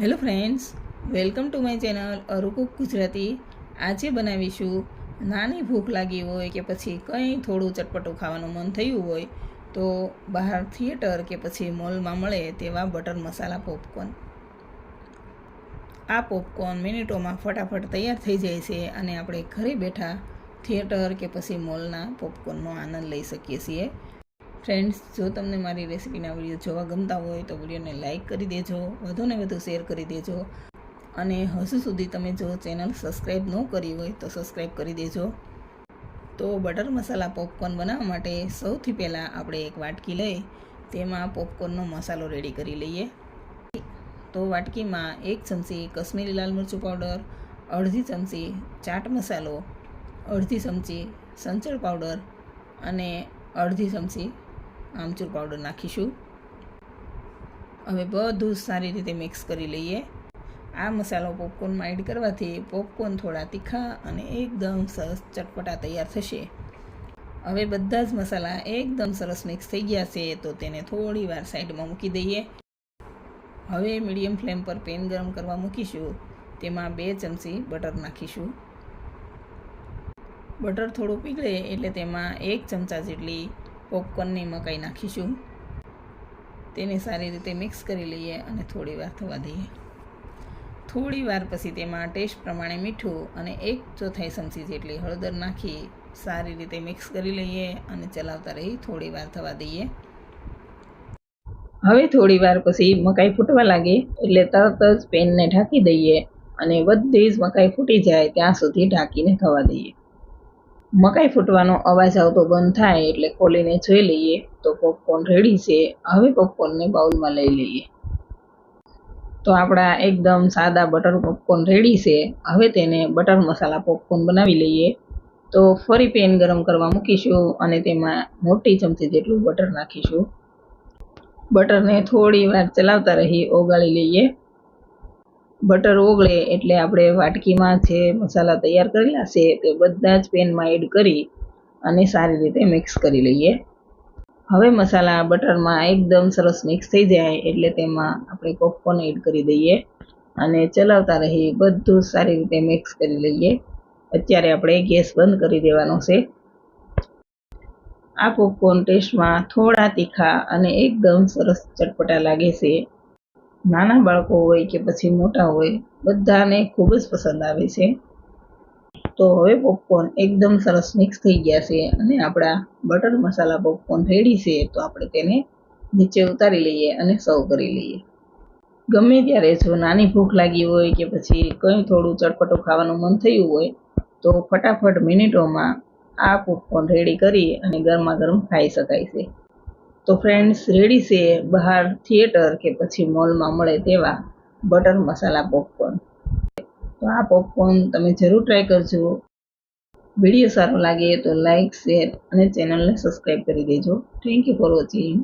Hello friends, welcome to my channel અરુકુક Gujarati. આજે બનાવીશું નાની ભૂખ લાગી હોય કે પછી કંઈ થોડું ચટપટું ખાવાનું મન થયું હોય તો બહાર થિયેટર કે પછી મોલમાં મળે તેવા બટર મસાલા પોપકોર્ન. આ પોપકોર્ન મિનિટોમાં ફટાફટ તૈયાર થઈ જાય છે અને આપણે ઘરે બેઠા થિયેટર કે પછી મોલના પોપકોર્નનો આનંદ લઈ શકીએ છીએ. ફ્રેન્ડ્સ જો તમને મારી રેસિપીના વીડિયો જોવા ગમતા હોય તો વિડીયોને લાઇક કરી દેજો, વધુને વધુ શેર કરી દેજો અને હજુ સુધી તમે જો ચેનલ સબસ્ક્રાઈબ ન કરી હોય તો સબસ્ક્રાઈબ કરી દેજો. તો બટર મસાલા પોપકોર્ન બનાવવા માટે સૌથી પહેલાં આપણે એક વાટકી લઈ, તેમાં પોપકોર્નનો મસાલો રેડી કરી લઈએ. તો વાટકીમાં એક ચમચી કશ્મીરી લાલ મરચું પાવડર અડધી ચમચી ચાટ મસાલો, અડધી ચમચી સંચળ પાવડર અને અડધી ચમચી આમચૂર પાવડર નાખીશું. હવે બધું સારી રીતે મિક્સ કરી લઈએ. આ મસાલો પોપકોર્નમાં એડ કરવાથી પોપકોર્ન થોડા તીખા અને એકદમ સરસ ચટપટા તૈયાર થશે. હવે બધા જ મસાલા એકદમ સરસ મિક્સ થઈ ગયા છે, તો તેને થોડી વાર સાઈડમાં મૂકી દઈએ. હવે મીડિયમ ફ્લેમ પર પેન ગરમ કરવા મૂકીશું. તેમાં બે ચમચી બટર નાખીશું. બટર થોડું પીગળે એટલે તેમાં એક ચમચા જેટલી પોપકોર્નની મકાઈ નાખીશું. તેને સારી રીતે મિક્સ કરી લઈએ અને થોડી વાર થવા દઈએ. થોડી વાર પછી તેમાં ટેસ્ટ પ્રમાણે મીઠું અને એક ચોથાઈ ચમચી જેટલી હળદર નાખી સારી રીતે મિક્સ કરી લઈએ અને ચલાવતા રહી થોડી વાર થવા દઈએ. હવે થોડી વાર પછી મકાઈ ફૂટવા લાગે એટલે તરત જ પેનને ઢાંકી દઈએ અને બધી જ મકાઈ ફૂટી જાય ત્યાં સુધી ઢાંકીને થવા દઈએ. મકાઈ ફૂટવાનો અવાજ આવતો બંધ થાય એટલે ખોલીને જોઈ લઈએ તો પોપકોર્ન રેડી છે. હવે પોપકોર્નને બાઉલમાં લઈ લઈએ. તો આપણા એકદમ સાદા બટર પોપકોર્ન રેડી છે. હવે તેને બટર મસાલા પોપકોર્ન બનાવી લઈએ. તો ફરી પેન ગરમ કરવા મૂકીશું અને તેમાં મોટી ચમચી જેટલું બટર નાખીશું. બટરને થોડી વાર ચલાવતા રહી, ઓગાળી લઈએ. બટર ઓગળે એટલે આપણે વાટકીમાં જે મસાલા તૈયાર કરેલા છે તે બધા જ પેનમાં એડ કરી અને સારી રીતે મિક્સ કરી લઈએ. હવે મસાલા બટરમાં એકદમ સરસ મિક્સ થઈ જાય એટલે તેમાં આપણે પોપકોર્ન એડ કરી દઈએ અને ચલાવતા રહી બધું સારી રીતે મિક્સ કરી લઈએ. અત્યારે આપણે ગેસ બંધ કરી દેવાનો છે. આ પોપકોર્ન ટેસ્ટમાં થોડા તીખા અને એકદમ સરસ ચટપટા લાગે છે. નાના બાળકો હોય કે પછી મોટા હોય, બધાને ખૂબ જ પસંદ આવે છે. તો હવે પોપકોર્ન એકદમ સરસ મિક્સ થઈ ગયા છે અને આપણા બટર મસાલા પોપકોર્ન રેડી છે, તો આપણે તેને નીચે ઉતારી લઈએ અને સર્વ કરી લઈએ. ગમે ત્યારે જો નાની ભૂખ લાગી હોય કે પછી કંઈ થોડું ચટપટું ખાવાનું મન થયું હોય, તો ફટાફટ મિનિટોમાં આ પોપકોર્ન રેડી કરી અને ગરમા ગરમ ખાઈ શકાય છે. તો ફ્રેન્ડ્સ રેડી છે બહાર થિયેટર કે પછી મોલમાં મળે તેવા બટર મસાલા પોપકોર્ન તો આ પોપકોર્ન તમે જરૂર ટ્રાય કરજો. વીડિયો સારો લાગે તો લાઇક શેર અને ચેનલને સબસ્ક્રાઈબ કરી દેજો. Thank you for watching